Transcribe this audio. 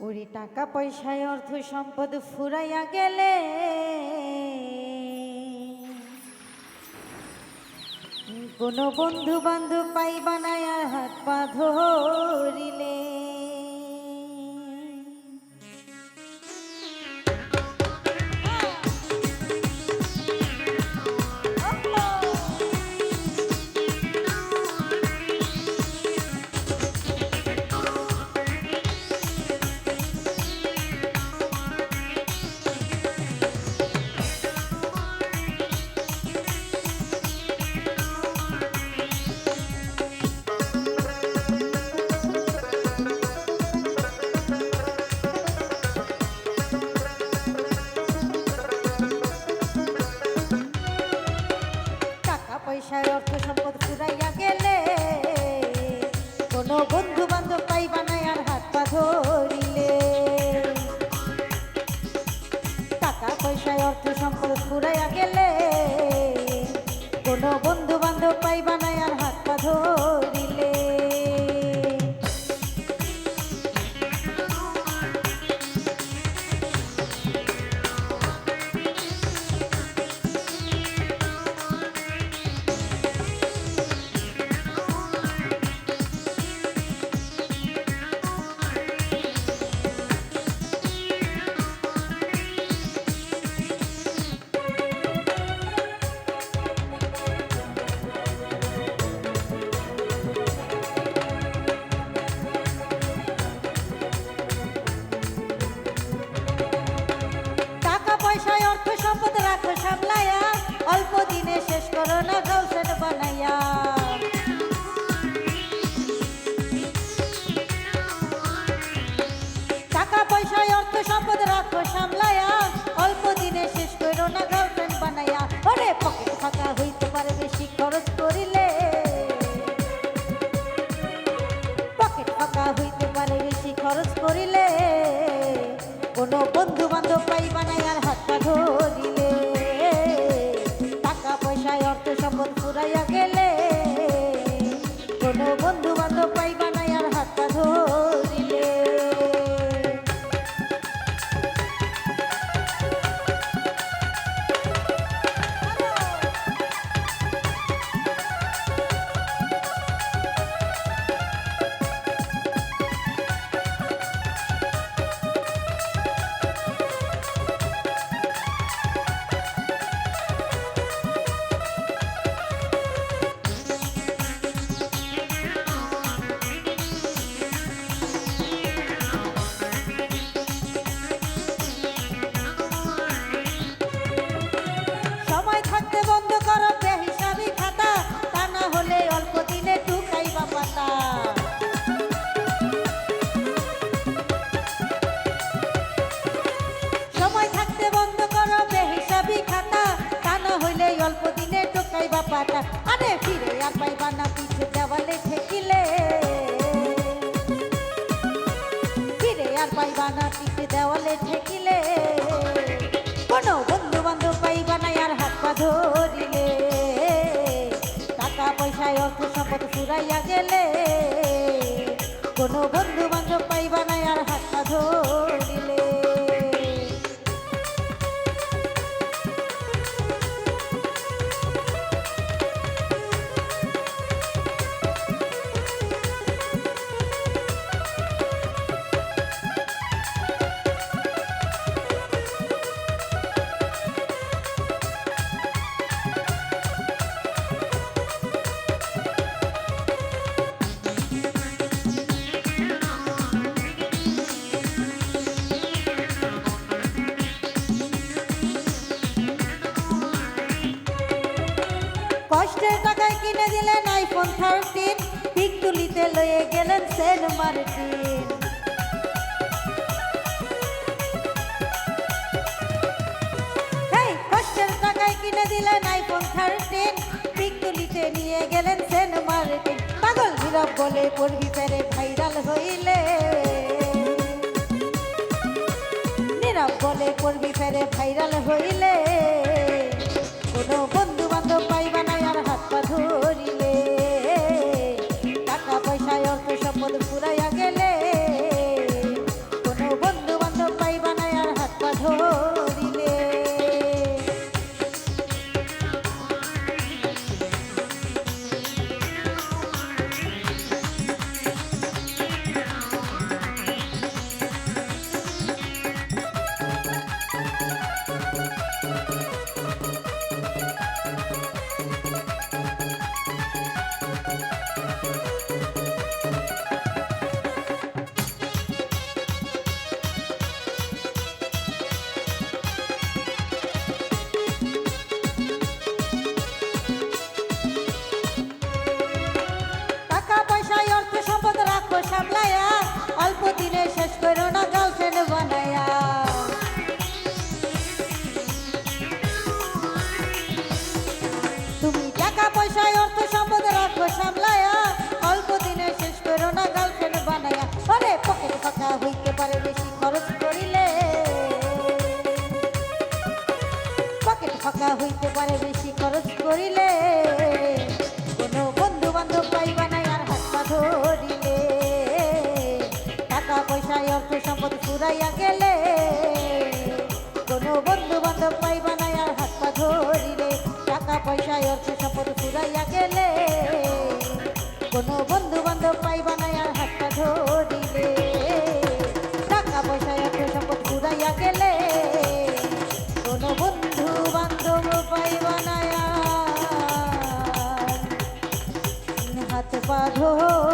ওরে টাকা পয়সায় অর্থ সম্পদ ফুরাইয়া গেলে। কোনো বন্ধু বান্ধব পাই বানায় আর হাত পা ধরিলে। বন্ধু বান্ধব পাইবা নাই আর হাত পা ধরিলে। টাকা পয়সায় অর্থ সম্পদ ফুরাইয়া গেলে, কোনো বন্ধু বান্ধব পাইবা নাই আর হাত পা ধরিলে। সম্পদ ফুরাইয়া গেলে দেওয়ালে ঠেকিলে কোনো বন্ধু বান্ধব পাইবা না আর হাত পা ধরিলে। টাকা পয়সায় অর্থ সম্পদ ফুরাইয়া গেলে। কোনো বন্ধু বান্ধব পাইবা না আর হাত পা ধরিলে। কিনে দিলেন আইফোন থার্টিন পিক তুলিতে লয়ে গেলেন সেন মার্টিন কষ্টের টাকায় কিনে দিলেন আইফোন থার্টিন পিক তুলিতে নিয়ে গেলেন মার্টিন পাগল বলে পড়বি ভাইরাল হইলে। নীরব বলে পড়বি ভাইরাল হইলে। ফুরাইয়া গেলে, কোনো বন্ধু বান্ধব পাইবা না আর হাত পা ধরিলে টাকা পয়সায় অর্থ সম্পদ ফুরাইয়া গেলে, কোনো বন্ধু বান্ধব পাইবা না আর হাত পা ধরিলে টাকা পয়সায় অর্থ সম্পদ ফুরাইয়া গেলে, কোনো বন্ধু বান্ধব পাইবা না আর হাত পা ধরিলে